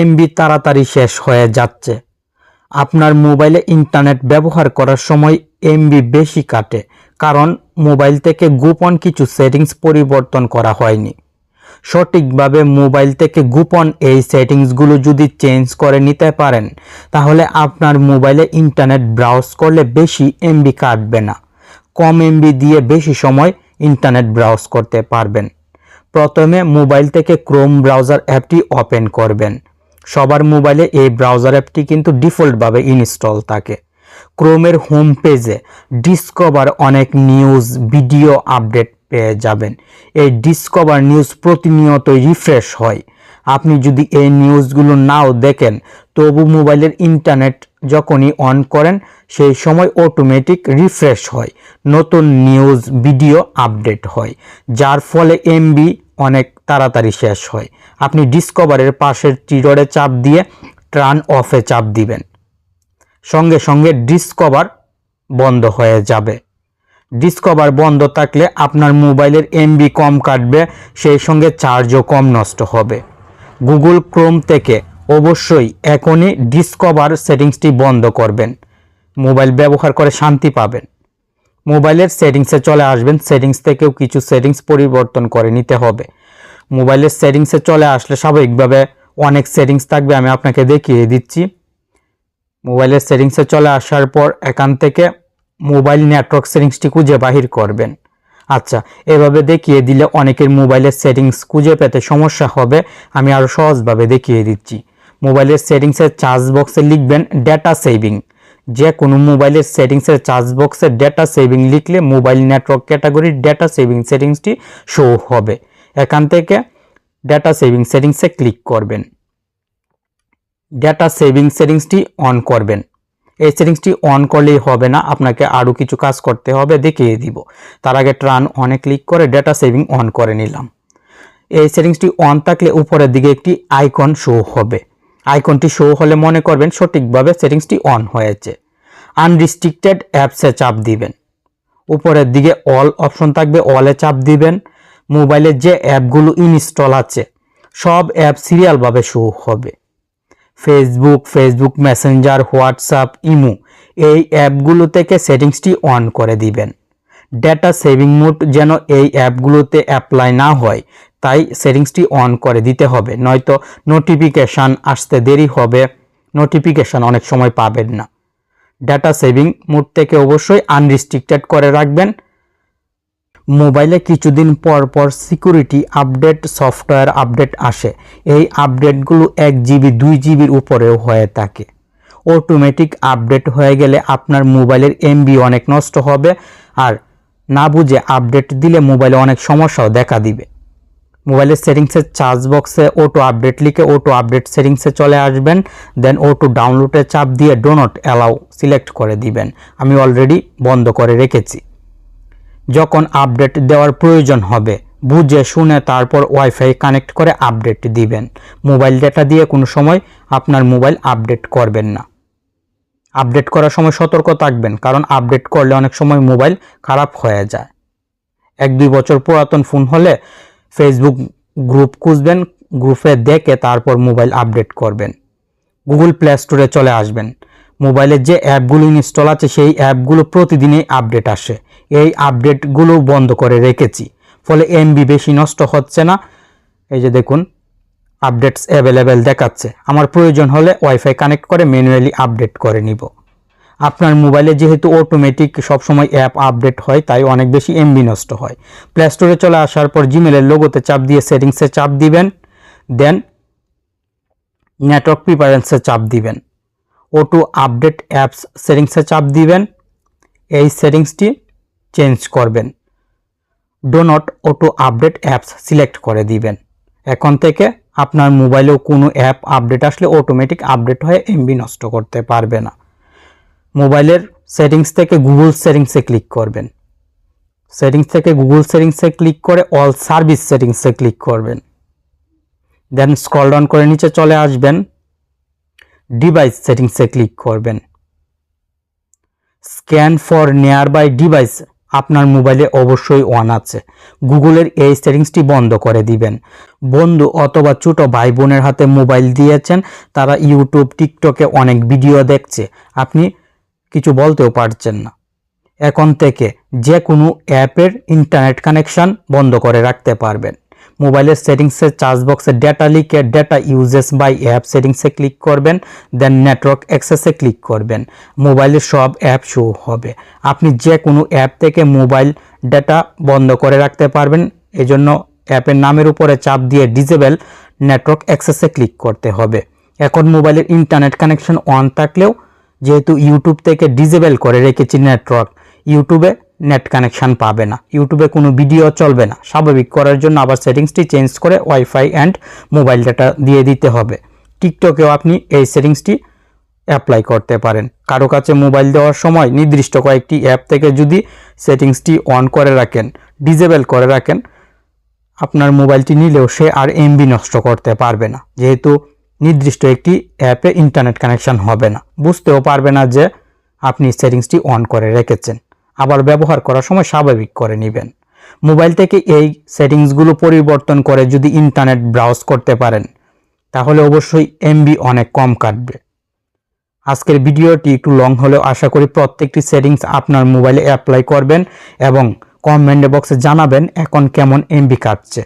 MB তাড়াতাড়ি শেষ হয়ে যাচ্ছে। আপনার মোবাইলে ইন্টারনেট ব্যবহার করার সময় এমবি বেশি কাটে, কারণ মোবাইল থেকে গোপন কিছু সেটিংস পরিবর্তন করা হয়নি। সঠিকভাবে মোবাইল থেকে গোপন এই সেটিংসগুলো যদি চেঞ্জ করে নিতে পারেন, তাহলে আপনার মোবাইলে ইন্টারনেট ব্রাউজ করলে বেশি এমবি কাটবে না। কম এমবি দিয়ে বেশি সময় ইন্টারনেট ব্রাউজ করতে পারবেন। প্রথমে মোবাইল থেকে ক্রোম ব্রাউজার অ্যাপটি ওপেন করবেন। সবার মোবাইলে এই ব্রাউজার অ্যাপটি কিন্তু ডিফল্টভাবে ইনস্টল থাকে। ক্রোমের হোম পেজে ডিসকভার অনেক নিউজ, ভিডিও আপডেট পেয়ে যাবেন। এই ডিসকভার নিউজ প্রতিনিয়ত রিফ্রেশ হয়। আপনি যদি এই নিউজগুলো নাও দেখেন, তবু মোবাইলের ইন্টারনেট যখনই অন করেন, সেই সময় অটোমেটিক রিফ্রেশ হয়। নতুন নিউজ, ভিডিও আপডেট হয়। যার ফলে এমবি অনেক তাড়াতাড়ি শেষ হয়। আপনি ডিসকভারের পাশের টিরডে চাপ দিয়ে ট্রান অফে চাপ দিবেন। সঙ্গে সঙ্গে ডিসকভার বন্ধ হয়ে যাবে। ডিসকভার বন্ধ থাকলে আপনার মোবাইলের এমবি কম কাটবে, সেই সঙ্গে চার্জও কম নষ্ট হবে। গুগল ক্রোম থেকে অবশ্যই এখনই ডিসকভার সেটিংসটি বন্ধ করবেন। মোবাইল ব্যবহার করে শান্তি পাবেন। মোবাইলের সেটিংসে চলে আসবেন, সেটিংস থেকেও কিছু সেটিংস পরিবর্তন করে নিতে হবে। মোবাইলের সেটিংসে চলে আসলে স্বাভাবিকভাবে অনেক সেটিংস থাকবে, আমি আপনাকে দেখিয়ে দিচ্ছি। মোবাইলের সেটিংসে চলে আসার পর এখান থেকে মোবাইল নেটওয়ার্ক সেটিংসটি খুঁজে বাহির করবেন। আচ্ছা এভাবে দেখিয়ে দিলে অনেকের মোবাইলের সেটিংস খুঁজে পেতে সমস্যা হবে, আমি আরও সহজভাবে দেখিয়ে দিচ্ছি। মোবাইলের সেটিংসের চার্জ বক্সে লিখবেন ডেটা সেভিং যে কোনো মোবাইলের সেটিংসের চার্জ বক্সে ডেটা সেভিং লিখলে মোবাইল নেটওয়ার্ক ক্যাটাগরির ডেটা সেভিং সেটিংসটি শো হবে। এখান থেকে ডেটা সেভিং সেটিংসে ক্লিক করবেন। ডেটা সেভিং সেটিংসটি অন করবেন। এই সেটিংসটি অন করলেই হবে না, আপনাকে আরও কিছু কাজ করতে হবে, দেখিয়ে দিব। তার আগে ট্রান অনে ক্লিক করে ডেটা সেভিং অন করে নিলাম। এই সেটিংসটি অন থাকলে উপরের দিকে একটি আইকন শো হবে। আইকনটি শো হলে মনে করবেন সঠিকভাবে সেটিংসটি অন হয়েছে। আনরিস্ট্রিক্টেড অ্যাপসে চাপ দিবেন। উপরের দিকে অল অপশন থাকবে অলে চাপ দিবেন। মোবাইলের যে অ্যাপগুলো ইনস্টল আছে, সব অ্যাপ সিরিয়ালভাবে শো হবে। Facebook Facebook Messenger WhatsApp imo এই অ্যাপগুলো থেকে সেটিংসটি অন করে দিবেন। ডেটা সেভিং মোড যেন এই অ্যাপগুলোতে অ্যাপ্লাই না হয় তাই সেটিংসটি অন করে দিতে হবে, নয়তো নোটিফিকেশান আসতে দেরি হবে। নোটিফিকেশান অনেক সময় পাবেন না। ডাটা সেভিং মোড থেকে অবশ্যই আনরিস্ট্রিক্টেড করে রাখবেন। মোবাইলে কিছুদিন পর পর সিকিউরিটি আপডেট সফটওয়্যার আপডেট আসে। এই আপডেটগুলো এক জিবি দুই জিবির উপরেও হয়ে থাকে। অটোমেটিক আপডেট হয়ে গেলে আপনার মোবাইলের এমবি অনেক নষ্ট হবে। আর না বুঝে আপডেট দিলে মোবাইলে অনেক সমস্যাও দেখা দিবে। মোবাইলের সেটিংসের চার্জ বক্সে অটো আপডেট লিখে অটো আপডেট সেটিংসে চলে আসবেন দেন অটো ডাউনলোডে চাপ দিয়ে ডোনট অ্যালাউ সিলেক্ট করে দিবেন। আমি অলরেডি বন্ধ করে রেখেছি। যখন আপডেট দেওয়ার প্রয়োজন হবে, বুঝে শুনে তারপর ওয়াইফাই কানেক্ট করে আপডেট দিবেন। মোবাইল ডেটা দিয়ে কোনো সময় আপনার মোবাইল আপডেট করবেন না। আপডেট করার সময় সতর্ক থাকবেন, কারণ আপডেট করলে অনেক সময় মোবাইল খারাপ হয়ে যায়। এক দুই বছর পুরাতন ফোন হলে ফেসবুক গ্রুপ খুঁজবেন গ্রুপে দেখে তারপর মোবাইল আপডেট করবেন। গুগল প্লে স্টোরে চলে আসবেন। মোবাইলের যে অ্যাপগুলো ইনস্টল আছে, সেই অ্যাপগুলো প্রতিদিনই আপডেট আসে। এই আপডেটগুলো বন্ধ করে রেখেছি। ফলে এমবি বেশি নষ্ট হচ্ছে না। এই যে দেখুন আপডেটস অ্যাভেলেবেল দেখাচ্ছে। আমার প্রয়োজন হলে ওয়াইফাই কানেক্ট করে ম্যানুয়ালি আপডেট করে নিব। আপনার মোবাইলে যেহেতু অটোমেটিক সবসময় অ্যাপ আপডেট হয়, তাই অনেক বেশি এমবি নষ্ট হয়। প্লে স্টোরে চলে আসার পর জিমেলের লোগোতে চাপ দিয়ে সেটিংসে চাপ দিবেন দেন নেটওয়ার্ক প্রিপারেন্সে চাপ দিবেন। অটো আপডেট অ্যাপস সেটিংসে চাপ দিবেন, এই সেটিংসটি চেঞ্জ করবেন। Do not auto update apps select করে দিবেন। এখন থেকে আপনার মোবাইলেও কোনো অ্যাপ আপডেট আসলে অটোমেটিক আপডেট হয়ে এমবি নষ্ট করতে পারবে না। মোবাইলের সেটিংস থেকে গুগল সেটিংসে ক্লিক করবেন। সেটিংস থেকে গুগল সেটিংসে ক্লিক করে অল সার্ভিস সেটিংসে ক্লিক করবেন। দেন স্ক্রল ডাউন করে নিচে চলে আসবেন। ডিভাইস সেটিংসে ক্লিক করবেন। Scan for nearby device আপনার মোবাইলে অবশ্যই অন আছে। গুগলের এই সেটিংসটি বন্ধ করে দিবেন। বন্ধু অথবা ছোট ভাই বোনের হাতে মোবাইল দিয়েছেন, তারা ইউটিউব, টিকটকে অনেক ভিডিও দেখছে। আপনি কিছু বলতেও পারছেন না। এখন থেকে যে কোনো অ্যাপের ইন্টারনেট কানেকশন বন্ধ করে রাখতে পারবেন। মোবাইলের সেটিংসে চার্জ বক্সে ডেটা লিখে ডেটা ইউজেস বাই অ্যাপ সেটিংসে ক্লিক করবেন, দেন নেটওয়ার্ক অ্যাক্সেসে ক্লিক করবেন। মোবাইলের সব অ্যাপ শো হবে। আপনি যে কোনো অ্যাপ থেকে মোবাইল ডেটা বন্ধ করে রাখতে পারবেন। এজন্য অ্যাপের নামের উপরে চাপ দিয়ে ডিজেবল নেটওয়ার্ক অ্যাক্সেসে ক্লিক করতে হবে। এখন মোবাইলের ইন্টারনেট কানেকশন অন থাকলেও যেহেতু ইউটিউব থেকে ডিজেবল করে রেখেছি নেটওয়ার্ক ইউটিউবে নেট কানেকশান পাবে না। ইউটিউবে কোনো ভিডিও চলবে না। স্বাভাবিক করার জন্য আবার সেটিংসটি চেঞ্জ করে ওয়াইফাই অ্যান্ড মোবাইল ডাটা দিয়ে দিতে হবে। টিকটকেও আপনি এই সেটিংসটি অ্যাপ্লাই করতে পারেন। কারও কাছে মোবাইল দেওয়ার সময় নির্দিষ্ট কয়েকটি অ্যাপ থেকে যদি সেটিংসটি অন করে রাখেন ডিজেবল করে রাখেন, আপনার মোবাইলটি নিলেও সে আর এমবি নষ্ট করতে পারবে না। যেহেতু নির্দিষ্ট একটি অ্যাপে ইন্টারনেট কানেকশন হবে না। বুঝতেও পারবে না যে আপনি সেটিংসটি অন করে রেখেছেন। আবার ব্যবহার করার সময় স্বাভাবিক করে নেবেন। মোবাইল থেকে এই সেটিংসগুলো পরিবর্তন করে যদি ইন্টারনেট ব্রাউজ করতে পারেন, তাহলে অবশ্যই এমবি অনেক কম কাটবে। আজকের ভিডিওটি একটু লং হলেও আশা করি প্রত্যেকটি সেটিংস আপনার মোবাইলে অ্যাপ্লাই করবেন এবং কমেন্ট বক্সে জানাবেন এখন কেমন এমবি কাটছে।